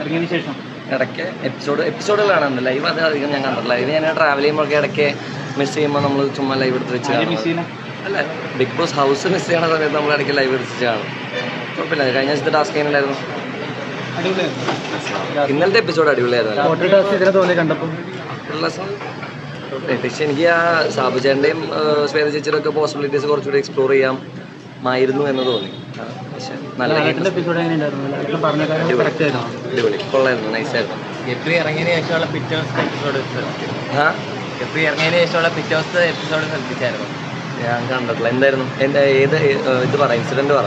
ഇറങ്ങിയതിന് ശേഷം? ഇടയ്ക്ക് എപ്പിസോഡ് എപ്പിസോഡുകളാണ് ലൈവ് അത് അധികം ഞാൻ കണ്ടിട്ടില്ല. ലൈവ് ഞാൻ ട്രാവൽ ചെയ്യുമ്പോഴൊക്കെ ഇടയ്ക്ക് മിസ് ചെയ്യുമ്പോൾ നമ്മൾ ചുമ്മാ ലൈവ് എടുത്ത് വെച്ച് കാണും. മിസ് അല്ല ബിഗ് ബോസ് ഹൗസ് മിസ് ചെയ്യണ സമയത്ത് നമ്മൾ ഇടയ്ക്ക് ലൈവ് എടുത്ത് കാണും. കുഴപ്പമില്ല. കഴിഞ്ഞ ദിവസത്തെ ടാസ്ക് എങ്ങനെയുണ്ടായിരുന്നു? അടിപൊളിയായിരുന്നു. ഇന്നലത്തെ എപ്പിസോഡ് അടിപൊളിയായിരുന്നു. ഫോട്ടോ ടാസ്ക് ഇതിനെ തോന്നി കണ്ടപ്പോൾ പക്ഷെ എനിക്ക് ആ സാബു ചേട്ടന്റെയും ശ്വേത ചേച്ചിയുടെ ഒക്കെ പോസിബിലിറ്റീസ് കുറച്ചുകൂടി എക്സ്പ്ലോർ ചെയ്യാം. മായിരുന്നു എന്ന് തോന്നി. പക്ഷെ നല്ല അടിപൊളി. കൊള്ളായിരുന്നു. നൈസായിരുന്നു. ഗപ്രി ഇറങ്ങിയതിന് ശേഷമുള്ള പിറ്റേ ദിവസത്തെ എപ്പിസോഡ് ആ ഗപ്രി ഇറങ്ങിയതിന് ശേഷമുള്ള പിറ്റേ ദിവസത്തെ എപ്പിസോഡ് ശ്രദ്ധിച്ചായിരുന്നു. ഞാൻ കണ്ടിട്ടില്ല. എന്തായിരുന്നു? എന്റെ ഏത് ഇത് പറ ഇൻസിഡന്റ് പറ.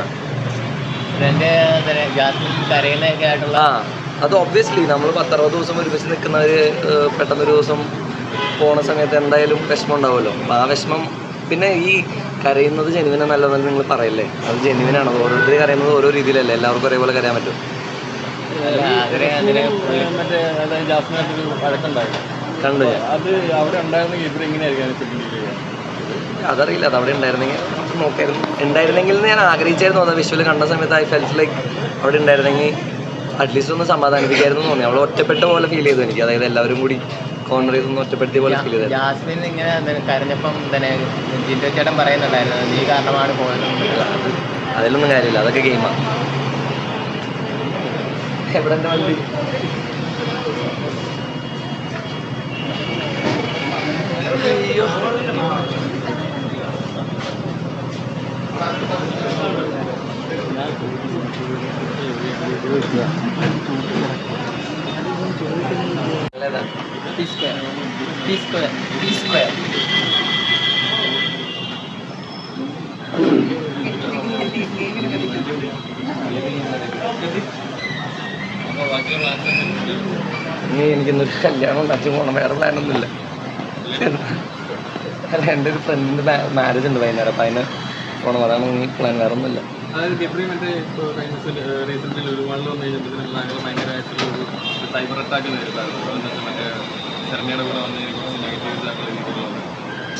ആ അത് ഒബ്വിയസ്ലി നമ്മൾ പത്തറുപത് ദിവസം ഒരുമിച്ച് നിൽക്കുന്നവർ പെട്ടെന്നൊരു ദിവസം പോണ സമയത്ത് എന്തായാലും വിഷമം ഉണ്ടാവുമല്ലോ. ആ വിഷമം പിന്നെ ഈ കരയുന്നത് ജെനുവിനെ നല്ലതെന്ന് നിങ്ങൾ പറയല്ലേ? അത് ജെനുവിനാണ് ഓരോരുത്തർ കരയുന്നത് ഓരോ രീതിയിലല്ലേ. എല്ലാവർക്കും ഒരേപോലെ കരയാൻ പറ്റും. കണ്ടു അത് അവിടെ ഉണ്ടായിരുന്നെങ്കിൽ അതറിയില്ല. അത് അവിടെ ഉണ്ടായിരുന്നെങ്കിൽ നോക്കായിരുന്നു ഉണ്ടായിരുന്നെങ്കിൽ ഞാൻ ആഗ്രഹിച്ചായിരുന്നു. അത് വിഷ്വൽ കണ്ട സമയത്ത് ഐ ഫെൽസ് ലൈക്ക് അവിടെ ഉണ്ടായിരുന്നെങ്കിൽ അറ്റ്ലീസ്റ്റ് ഒന്ന് സമാധാനിപ്പിക്കായിരുന്നു തോന്നി. അവൾ ഒറ്റപ്പെട്ട പോലെ ഫീൽ ചെയ്തു എനിക്ക്. അതായത് എല്ലാവരും കൂടി കോർണർ ചെയ്തൊന്ന് ഒറ്റപ്പെടുത്തിയ പോലെ ഫീൽ ചെയ്തത് ജാസ്മിൻ ഇങ്ങനെ കരഞ്ഞപ്പം തന്നെ ജിൻഡോ ചേട്ടൻ പറയുന്നുണ്ടായിരുന്നു നീ കാരണമാണ് പോയത് അതിലൊന്നും കാര്യമില്ല അതൊക്കെ ഗെയിമാണ് എവിടെ വണ്ടി? അയ്യോ. നല്ലതാ. പി സ്ക്വയർ പി സ്ക്വയർ എനിക്കിന്നൊരു കല്യാണം ഉണ്ടാക്കി പോകണം വേറെ പ്ലാനൊന്നുമില്ല അല്ല എന്റെ ഒരു ഫ്രണ്ടിന്റെ മാരേജ് ഉണ്ട് വൈകുന്നേരം. അപ്പം അതിന് പോകണം അതാണ് ഇനി പ്ലാൻ വേറെ ഒന്നുമില്ല. അതായത് ഗബ്രി മറ്റേ ഇപ്പോൾ റീസെന്റിൽ ഒരുപാട് വന്നു കഴിഞ്ഞപ്പോൾ ഭയങ്കരമായിട്ടുള്ള ഒരു സൈബർ അറ്റാക്ക് നേരിട്ടായിരുന്നു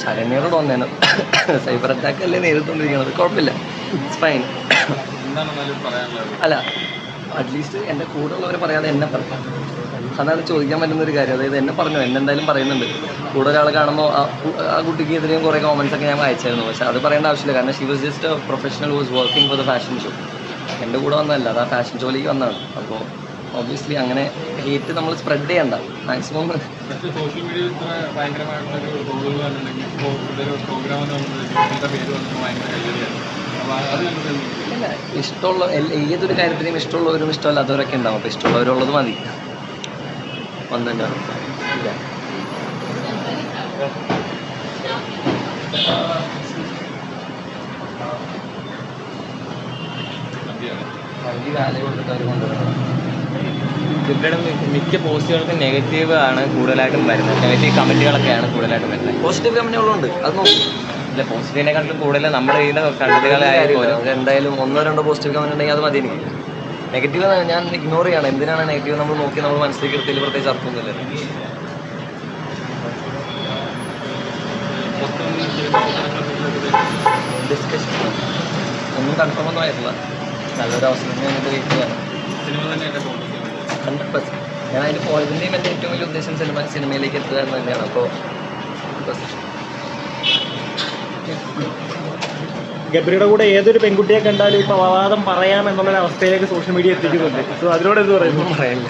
ശരണ്യയുടെ വന്നേനും. സൈബർ അറ്റാക്ക് അല്ലേ നേരിട്ടുകൊണ്ടിരിക്കുന്നത് കുഴപ്പമില്ല ഇറ്റ്സ് ഫൈൻ അല്ല അറ്റ്ലീസ്റ്റ് എന്റെ കൂടെ ഉള്ളവരെ പറയാതെ എന്നെ പറഞ്ഞു. അതാണ് ചോദിക്കാൻ പറ്റുന്ന ഒരു കാര്യം അതായത് എന്നെ പറഞ്ഞു എന്നെ എന്തായാലും പറയുന്നുണ്ട്. കൂടെ ഒരാൾ കാണുമ്പോൾ ആ കുട്ടിക്ക് എതിരെയും കുറേ കോമൻസ് ഒക്കെ ഞാൻ വായിച്ചായിരുന്നു. പക്ഷേ അത് പറയേണ്ട ആവശ്യമില്ല. കാരണം she was just professional was working for the fashion show എന്റെ കൂടെ വന്നതല്ല അത് ആ ഫാഷൻ ഷോയിലേക്ക് വന്നതാണ്. അപ്പോൾ ഒബ്വിയസ്ലി അങ്ങനെ ഹേറ്റ് നമ്മൾ സ്പ്രെഡ് ചെയ്യണ്ട. മാക്സിമം സോഷ്യൽ മീഡിയയിൽ ഇത്ര ഭയങ്കരമായിട്ടുള്ളൊരു റോളുകൾ വന്നിട്ടുണ്ടെങ്കിൽ ഇപ്പോൾ ഇതൊരു പ്രോഗ്രാം എന്ന് പറഞ്ഞിട്ടുണ്ടെങ്കിൽ പേര് വന്നത് ഭയങ്കര കയ്യടിയാണ് അപ്പോൾ ഇല്ല ഇഷ്ടമുള്ള ഏതൊരു കാര്യത്തിനും ഇഷ്ടമുള്ളവരും ഇഷ്ടമല്ലാത്തവരൊക്കെ ഉണ്ടാവും. അപ്പോൾ ഇഷ്ടമുള്ളവരുള്ളത് മതി. വന്നിട്ട്. ഇല്ല. വണ്ടി വാല കൊടുത്തിട്ട് അവർ കൊണ്ടുവരണം. മി- മിക്ക പോസ്റ്റുകൾക്കും നെഗറ്റീവ് ആണ് കൂടുതലായിട്ടും വരുന്നത്. നെഗറ്റീവ് കമന്റുകളൊക്കെയാണ് കൂടുതലായിട്ടും വരുന്നത്. പോസിറ്റീവ് കമന്റുകളുണ്ട് അത് നോക്കും. അല്ല പോസിറ്റീവിനെക്കാട്ടും കൂടുതൽ നമ്മുടെ കയ്യിൽ കണ്ടന്റുകളായാലും പോലും എന്തായാലും ഒന്നോ രണ്ടോ പോസിറ്റീവ് കമന്റ് ഉണ്ടെങ്കിൽ അത് മതി എനിക്ക്. നെഗറ്റീവ് ഞാൻ ഇഗ്നോർ ചെയ്യണം. എന്തിനാണ് നെഗറ്റീവ് നമ്മൾ നോക്കി നമ്മൾ മനസ്സിലേക്ക് എടുത്തതിൽ പ്രത്യേകിച്ച് അർത്ഥമൊന്നുമില്ല. ഡിസ്കഷൻ ഒന്നും കൺഫേം ഒന്നും ആയിട്ടില്ല. നല്ലൊരു അവസരം വേണ്ടിയിട്ട് വെയിറ്റ് ചെയ്യണം സിനിമ തന്നെ ഹൺഡ്രഡ് പെർസെന്റ് ഞാൻ അതിന്റെ പോയതിന്റെയും എന്റെ ഏറ്റവും വലിയ ഉദ്ദേശം സിനിമ സിനിമയിലേക്ക് എത്തുക എന്ന് തന്നെയാണ്. അപ്പോൾ ഗബ്രിയുടെ കൂടെ ഏതൊരു പെൺകുട്ടിയെ കണ്ടാലും ഇപ്പൊ അപവാദം പറയാം എന്നുള്ള അവസ്ഥയിലേക്ക് സോഷ്യൽ മീഡിയ എത്തിക്കുന്നുണ്ട്. സോ അതിനോട് എന്ത് പറയുന്നു?